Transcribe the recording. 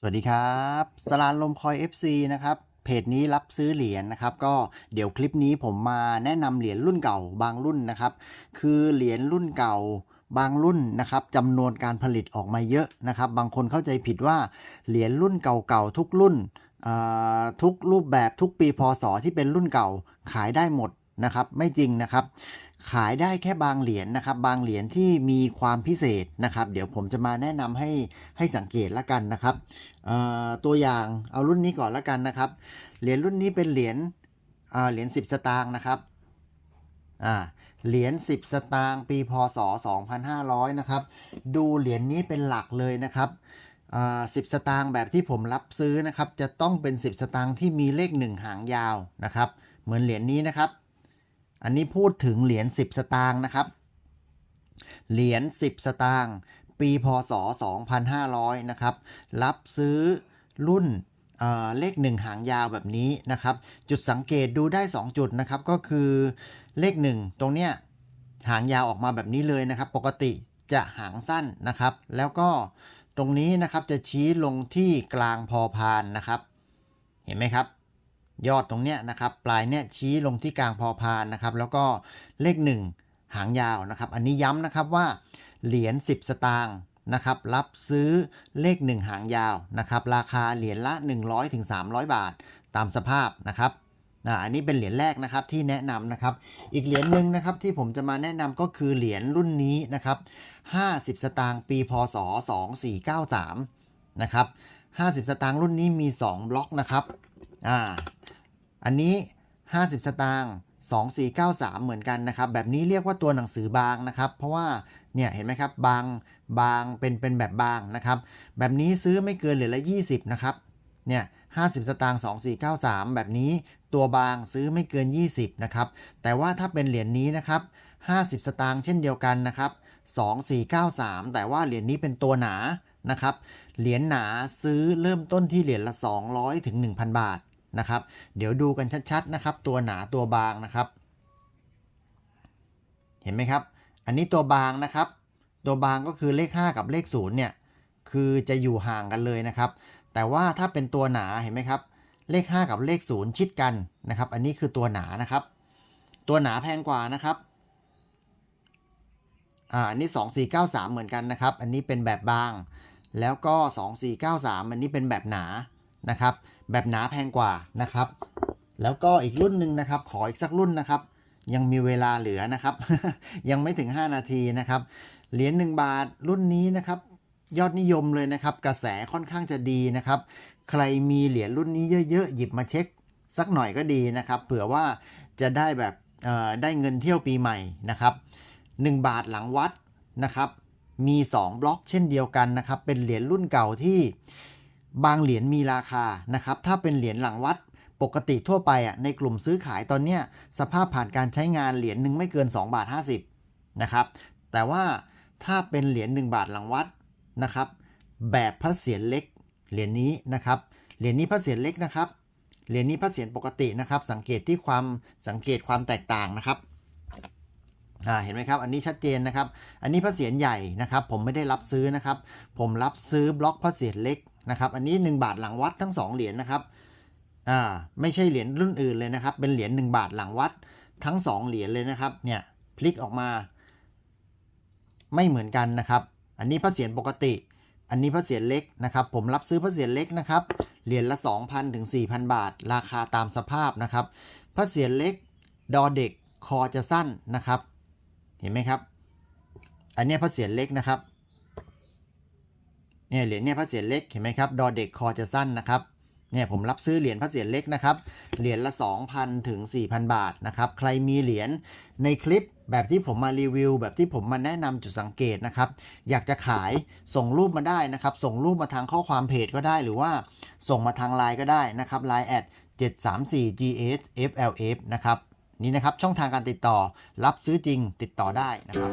สวัสดีครับสลานลมคอย FC นะครับ เพจนี้รับซื้อเหรียญนะครับ ก็เดี๋ยวคลิปนี้ผมมาแนะนำเหรียญรุ่นเก่าบางรุ่นนะครับ คือเหรียญรุ่นเก่าบางรุ่นนะครับจำนวนการผลิตออกมาเยอะนะครับ บางคนเข้าใจผิดว่าเหรียญรุ่นเก่าๆทุกรุ่นทุกรูปแบบทุกปีพศที่เป็นรุ่นเก่าขายได้หมดนะครับ ไม่จริงนะครับ ขายได้แค่บางเหรียญนะครับ บางเหรียญที่มีความพิเศษนะครับ เดี๋ยวผมจะมาแนะนำให้ให้สังเกตละกันนะครับตัวอย่างเอารุ่นนี้ก่อนละกันนะครับ เหรียญรุ่นนี้เป็นเหรียญเหรียญ10 สตางค์นะครับเหรียญ10 สตางค์ปีพศ 2500 นะครับ ดูเหรียญนี้เป็นหลักเลยนะครับอ่า10สตางค์แบบที่ผมรับซื้อนะครับ จะต้องเป็น 10 สตางค์ที่มีเลข 1 หางยาวนะครับ เหมือนเหรียญนี้นะครับ อันนี้พูดถึงเหรียญ10 สตางค์นะครับ เหรียญ10 สตางค์ปีพศ 2500 นะครับ รับซื้อรุ่นเเลข 1 หางยาวแบบนี้นะครับ จุดสังเกตดูได้ 2 จุดนะครับ ก็คือเลข 1 ตรงเนี้ยหางยาวออกมาแบบนี้เลยนะครับ ปกติจะหางสั้นนะครับ แล้วก็ตรงนี้นะครับจะชี้ลงที่กลางพอพานนะครับ เห็นไหมครับ ยอดตรงเนี้ยนะครับ ปลายเนี่ยชี้ลงที่กลางพอพานนะครับ แล้วก็เลข 1 หางยาวนะครับ อันนี้ย้ำนะครับว่าเหรียญ10 สตางค์นะครับ รับซื้อเลข 1 หางยาวนะครับ ราคาเหรียญละ 100-300ถึง300บาท ตามสภาพนะครับอันนี้เป็นเหรียญแรกนะครับที่แนะนำนะครับ อีกเหรียญหนึ่งนะครับที่ผมจะมาแนะนำก็คือเหรียญรุ่นนี้นะครับ 50 สตางค์ปีพศ 2493 นะครับ 50 สตางค์รุ่นนี้มี 2 บล็อกนะครับ อ่า อันนี้ 50 สตางค์2493 เหมือนกันนะครับ แบบนี้เรียกว่าตัวหนังสือบางนะครับ เพราะว่าเนี่ยเห็นไหมครับบางบางเป็นเป็นแบบบางนะครับ แบบนี้ซื้อไม่เกินเหรียญละ 20 นะครับเนี่ย50 สตางค์2493 แบบนี้ตัวบางซื้อไม่เกิน 20 นะครับ แต่ว่าถ้าเป็นเหรียญนี้นะครับ 50 สตางค์เช่นเดียวกันนะครับ 2493 แต่ว่าเหรียญนี้เป็นตัวหนานะครับ เหรียญหนาซื้อเริ่มต้นที่เหรียญละ 200 ถึง 1,000 บาท นะครับ เดี๋ยวดูกันชัดๆนะครับ ตัวหนาตัวบางนะครับ เห็นไหมครับ อันนี้ตัวบางนะครับ ตัวบางก็คือเลข 5 กับเลข0เนี่ยคือจะอยู่ห่างกันเลยนะครับ แต่ว่าถ้าเป็นตัวหนาเห็นไหมครับ เลข 5 กับเลข 0 ชิดกันนะครับ อันนี้คือตัวหนานะครับ ตัวหนาแพงกว่านะครับอ่าอันนี้ 2493 เหมือนกันนะครับ อันนี้เป็นแบบบาง แล้วก็ 2493 อันนี้เป็นแบบหนา นะครับ แบบหนาแพงกว่านะครับ แล้วก็อีกรุ่นหนึ่งนะครับ ขออีกสักรุ่นนะครับ ยังมีเวลาเหลือนะครับ ยังไม่ถึง 5 นาทีนะครับ เหรียญ1บาทรุ่นนี้นะครับ ยอดนิยมเลยนะครับ กระแสค่อนข้างจะดีนะครับ ใครมีเหรียญรุ่นนี้เยอะๆ หยิบมาเช็คสักหน่อยก็ดีนะครับ เผื่อว่าจะได้แบบได้เงินเที่ยวปีใหม่นะครับ 1 บาทหลังวัดนะครับ มี 2 บล็อกเช่นเดียวกันนะครับ เป็นเหรียญรุ่นเก่าที่ บางเหรียญมีราคานะครับ ถ้าเป็นเหรียญหลังวัดปกติทั่วไปอะในกลุ่มซื้อขายตอนเนี้ยสภาพผ่านการใช้งานเหรียญหนึ่งไม่เกิน2บาท50นะครับ แต่ว่าถ้าเป็นเหรียญ1บาทหลังวัดนะครับ แบบพระเศียรเล็กเหรียญนี้นะครับ เหรียญนี้พระเศียรเล็กนะครับ เหรียญนี้พระเศียรปกตินะครับ สังเกตที่ความสังเกตความแตกต่างนะครับ อ่าเห็นไหมครับอันนี้ชัดเจนนะครับ อันนี้พระเศียรใหญ่นะครับ ผมไม่ได้รับซื้อนะครับ ผมรับซื้อบล็อกพระเศียรเล็กนะครับ อันนี้ 1 บาทหลังวัดทั้ง 2 เหรียญนะครับอ่าไม่ใช่เหรียญรุ่นอื่นเลยนะครับ เป็นเหรียญ1บาทหลังวัดทั้ง 2 เหรียญเลยนะครับเนี่ยพลิกออกมา ไม่เหมือนกันนะครับ อันนี้พระเศียรปกติ อันนี้พระเศียรเล็กนะครับ ผมรับซื้อพระเศียรเล็กนะครับเหรียญละ 2,000ถึง4,000 บาท ราคาตามสภาพนะครับพระเศียรเล็กดอเด็กคอจะสั้นนะครับ เห็นไหมครับ อันนี้พระเศียรเล็กนะครับ เนี่ยเหรียญเนี่ยพระเศียรเล็กเห็นไหมครับดอเด็กคอจะสั้นนะครับ เนี่ยผมรับซื้อเหรียญพระเศียรเล็กนะครับ เหรียญละ 2,000 ถึง 4,000 บาทนะครับ ใครมีเหรียญในคลิปแบบที่ผมมารีวิว แบบที่ผมมาแนะนำจุดสังเกตนะครับ อยากจะขายส่งรูปมาได้นะครับ ส่งรูปมาทางข้อความเพจก็ได้ หรือว่าส่งมาทางไลน์ก็ได้นะครับ Line แอด734 gsflf นะครับ นี่นะครับช่องทางการติดต่อรับซื้อจริงติดต่อได้นะครับ